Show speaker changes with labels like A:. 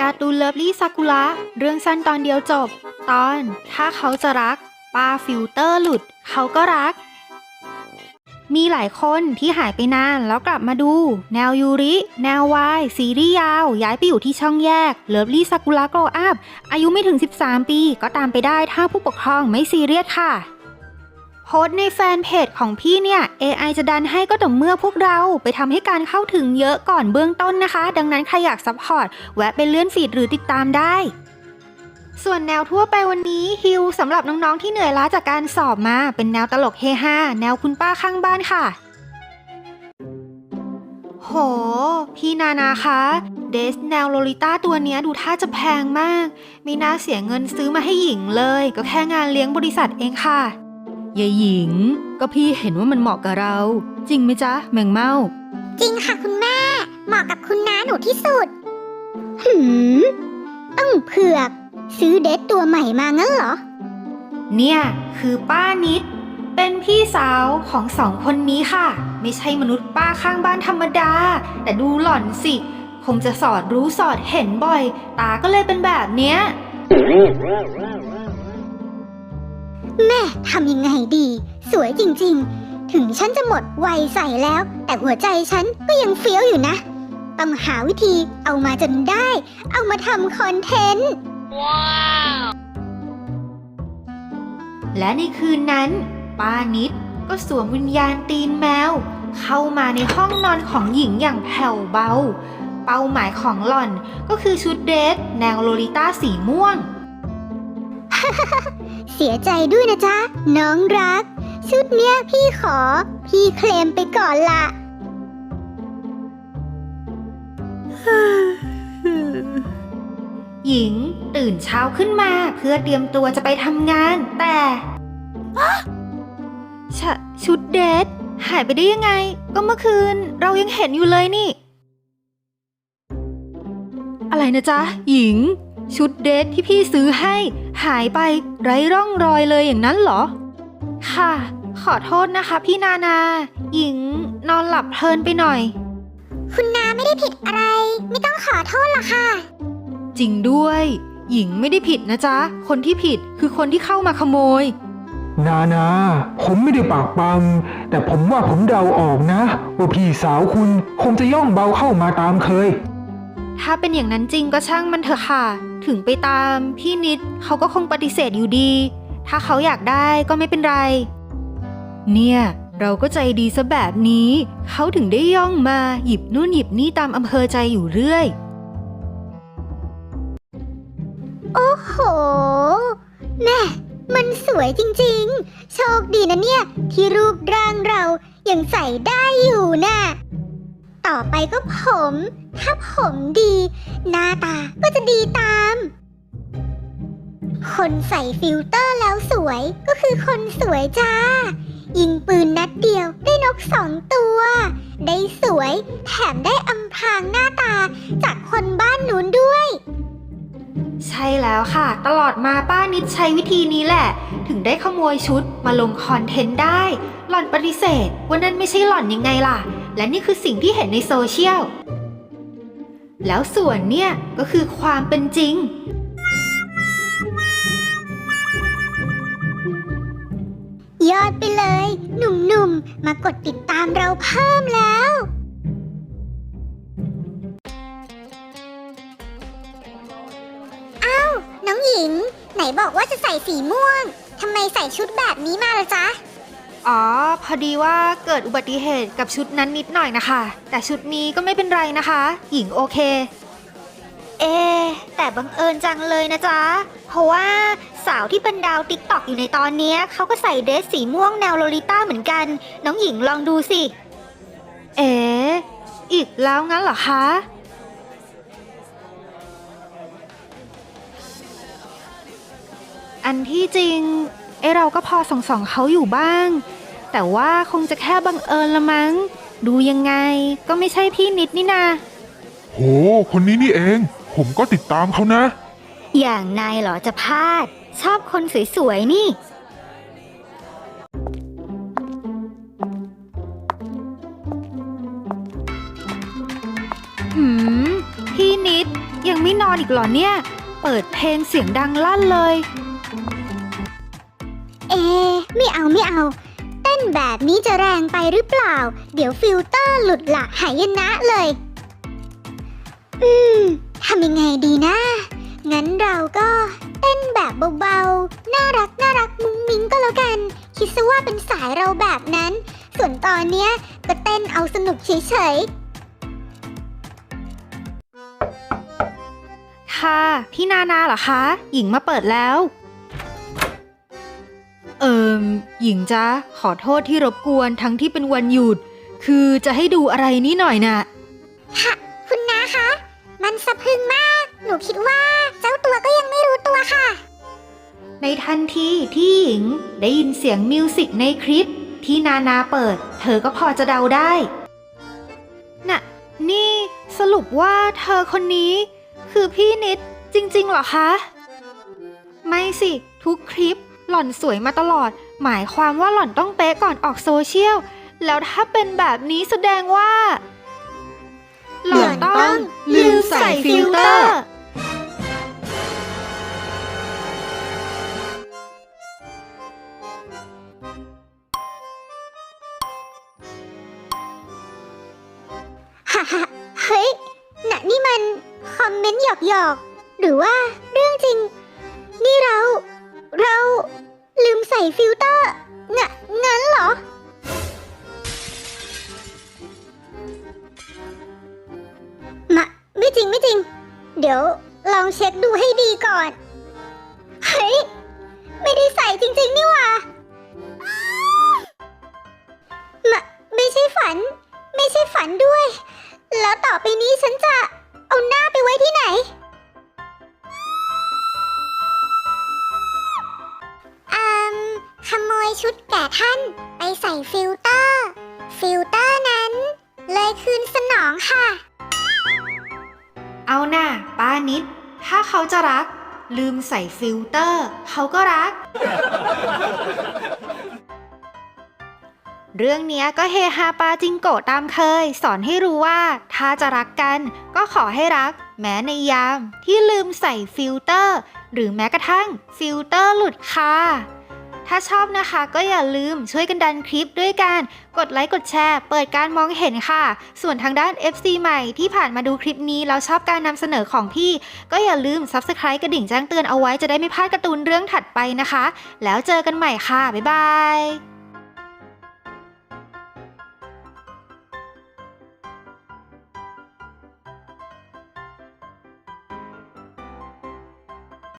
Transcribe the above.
A: การ์ตูนเลิฟลี่ซากุระ เรื่องสั้นตอนเดียวจบ ตอน ถ้าเขาจะรักปาฟิลเตอร์หลุด เขาก็รัก มีหลายคนที่หายไปนานแล้วกลับมาดู แนวยูริ แนววาย ซีรีส์ยาว ย้ายไปอยู่ที่ช่องแยก เลิฟลี่ซากุระโกรอัพ อายุไม่ถึง 13 ปี ก็ตามไปได้ถ้าผู้ปกครองไม่ซีเรียสค่ะ สต์ในแฟนเพจของพี่เนี่ย AI จะดันให้ก็ต่อเมื่อพวกเราไปทำให้การเข้าถึงเยอะก่อนเบื้องต้นนะคะ ดังนั้นใครอยากซัพพอร์ตแวะไปเลื่อนฟีดหรือติดตามได้ส่วนแนวทั่วไปวันนี้ฮิวสำหรับน้องๆที่เหนื่อยล้าจากการสอบมาเป็นแนวตลกเฮฮาแนวคุณป้าข้างบ้านค่ะ โห พี่นานาคะเดสแนวโลลิต้าตัวเนี้ยดูท่าจะแพงมากไม่น่าเสียเงินซื้อมาให้หญิงเลย ก็แค่งานเลี้ยงบริษัทเองค่ะ ยายหญิง ก็พี่เห็นว่ามันเหมาะกับเรา จริงไหมจ๊ะ แมงเม่า
B: จริงค่ะคุณแม่ เหมาะกับคุณน้าหนูที่สุด หืมต้องเผือก ซื้อเด็ดตัวใหม่มางั้นเหรอ
A: เนี่ย คือป้านิด เป็นพี่สาวของสองคนนี้ค่ะ ไม่ใช่มนุษย์ป้าข้างบ้านธรรมดา แต่ดูหล่อนสิ คงจะสอดรู้สอดเห็นบ่อย ตาก็เลยเป็นแบบเนี้ย
B: แม่ทำยังไงดี สวยจริงๆ ถึงฉันจะหมดวัยใส่แล้ว แต่หัวใจฉันก็ยังเฟี้ยวอยู่นะ ต้องหาวิธีเอามาจนได้ เอามาทำคอนเทนต์ว้าว
A: และในคืนนั้น ป้านิดก็สวมวิญญาณตีนแมว เข้ามาในห้องนอนของหญิงอย่างแผ่วเบา เป้าหมายของหล่อนก็คือชุดเดทแนวโลลิต้าสีม่วง
B: เสียใจด้วยนะจ๊ะ น้องรัก ชุดเนี้ยพี่ขอ พี่เคลมไปก่อนละ
A: หญิงตื่นเช้าขึ้นมาเพื่อเตรียมตัวจะไปทำงานแต่ชชุดเดทหายไปได้ยังไง ก็เมื่อคืนเรายังเห็นอยู่เลยนี่ อะไรนะจ๊ะ หญิง ชุดเดทที่พี่ซื้อให้หายไปไร้ร่องรอยเลยอย่างนั้นเหรอ ค่ะ ขอโทษนะคะพี่นานา หญิงนอนหลับเพลินไปหน่อย
B: คุณน้าไม่ได้ผิดอะไร ไม่ต้องขอโทษหรอกค่ะ
A: จริงด้วย หญิงไม่ได้ผิดนะจ๊ะ คนที่ผิดคือคนที่เข้ามาขโมย
C: นานา ผมไม่ได้ปากปั๊มแต่ผมว่าผมเดาออกนะ ว่าพี่สาวคุณคงจะย่องเบาเข้ามาตามเคย
A: ถ้าเป็นอย่างนั้นจริงก็ช่างมันเถอะค่ะ ถึงไปตามพี่นิดเขาก็คงปฏิเสธอยู่ดี ถ้าเขาอยากได้ก็ไม่เป็นไร เนี่ย เราก็ใจดีซะแบบนี้ เขาถึงได้ย่องมาหยิบนู่นหยิบนี่ตามอำเภอใจอยู่เรื่อย
B: โอ้โหแม่มันสวยจริงๆ โชคดีนะเนี่ย ที่รูปร่างเรายังใส่ได้อยู่น่ะ ต่อไปก็ผม ถ้าผมดี หน้าตาก็จะดีตาม คนใส่ฟิลเตอร์แล้วสวยก็คือคนสวยจ้า ยิงปืนนัดเดียวได้นกสองตัว ได้สวยแถมได้อำพรางหน้าตาจากคนบ้านนู้นด้วย
A: ใช่แล้วค่ะ ตลอดมาป้านิดใช้วิธีนี้แหละ ถึงได้ขโมยชุดมาลงคอนเทนต์ได้ หล่อนปฏิเสธว่านั่นไม่ใช่หล่อนยังไงล่ะ และนี่คือสิ่งที่เห็นในโซเชียล แล้วส่วนเนี่ยก็คือความเป็นจริง
B: ยอดไปเลย หนุ่มๆ มากดติดตามเราเพิ่มแล้ว อ้าว น้องหญิง ไหนบอกว่าจะใส่สีม่วง ทำไมใส่ชุดแบบนี้มาละจ๊ะ
A: อ๋อ พอดีว่าเกิดอุบัติเหตุกับชุดนั้นนิดหน่อยนะคะ แต่ชุดนี้ก็ไม่เป็นไรนะคะ หญิงโอเค
B: เอ๊ะแต่บังเอิญจังเลยนะจ๊ะ เพราะว่าสาวที่เป็นดาวติ๊กตอกอยู่ในตอนเนี้ยเขาก็ใส่เดรสสีม่วงแนวโลลิต้าเหมือนกัน น้องหญิงลองดูสิ
A: เอ๋อีกแล้วงั้นเหรอคะ อันที่จริง เอ้เราก็พอส่องส่องๆเขาอยู่บ้าง แต่ว่าคงจะแค่บังเอิญละมั้ง ดูยังไงก็ไม่ใช่พี่นิดนี่นา
D: โห คนนี้นี่เอง ผมก็ติดตามเขานะ
B: อย่างนายเหรอจะพลาด ชอบคนสวยๆนี่
A: หืม พี่นิดยังไม่นอนอีกเหรอเนี่ย เปิดเพลงเสียงดังลั่นเลย
B: เอะไม่เอาไม่เอาเต้น แบบนี้จะแรงไปหรือเปล่า เดี๋ยวฟิลเตอร์หลุดละหายนะเลย อืมทำยังไงดีนะ งั้นเราก็เต้นแบบเบาๆ น่ารักน่ารักมุ้งมิ้งก็แล้วกัน คิดซะว่าเป็นสายเราแบบนั้น ส่วนตอนเนี้ยก็เต้นเอาสนุกเฉยๆ
A: ค่ะ พี่นานาเหรอคะ หญิงมาเปิดแล้ว เอิมหญิงจ๊ะขอโทษที่รบกวนทั้งที่เป็นวันหยุด คือจะให้ดูอะไรนี่หน่อยน่ะ
B: ๆค่ะคุณนาคะ มันสะพรึงมาก หนูคิดว่าเจ้าตัวก็ยังไม่รู้ตัวค่ะ
A: ในทันทีที่หญิงได้ยินเสียงมิวสิกในคลิป ที่นานาเปิด เธอก็พอจะเดาได้ น่ะ นี่สรุปว่าเธอคนนี้ คือพี่นิดจริงๆเหรอคะ ไม่สิทุกคลิป หล่อนสวยมาตลอด หมายความว่าหล่อนต้องเป๊ะก่อนออกโซเชียล แล้วถ้าเป็นแบบนี้แสดงว่า หล่อนต้องลืมใส่ฟิลเตอร์
B: ฮ่าฮ่าเฮ้ยน่ะนี่มัน คอมเมนต์หยอกหยอกๆหรือว่า ฟิลเตอร์งะงั้นเหรอมะไม่จริงไม่จริง เดี๋ยวลองเช็คดูให้ดีก่อน เฮ้ย ไม่ได้ใส่จริง ๆ นี่ว่ามะไม่ใช่ฝัน ไม่ใช่ฝันด้วย แล้วต่อไปนี้ฉันจะเอาหน้าไปไว้ที่ไหน ชุดแก่ท่าน ไปใส่ฟิลเตอร์ ฟิลเตอร์นั้น เลยคืนสนองค่ะ
A: เอาหน่าป้านิด ถ้าเขาจะรัก ลืมใส่ฟิลเตอร์ เขาก็รัก เรื่องเนี้ยก็เฮฮาปาจิงโกะตามเคย สอนให้รู้ว่า ถ้าจะรักกันก็ขอให้รัก แม้ในยามที่ลืมใส่ฟิลเตอร์ หรือแม้กระทั่งฟิลเตอร์หลุดค่ะ ถ้าชอบนะคะก็อย่าลืมช่วยกันดันคลิปด้วยการกดไลค์กดแชร์ เปิดการมองเห็นค่ะ ส่วนทางด้าน FC ใหม่ที่ผ่านมาดูคลิปนี้แล้วชอบการนำเสนอของพี่ ก็อย่าลืม Subscribe กระดิ่งแจ้งเตือนเอาไว้จะได้ไม่พลาดการ์ตูนเรื่องถัดไปนะคะ แล้วเจอกันใหม่ค่ะ บ๊ายบาย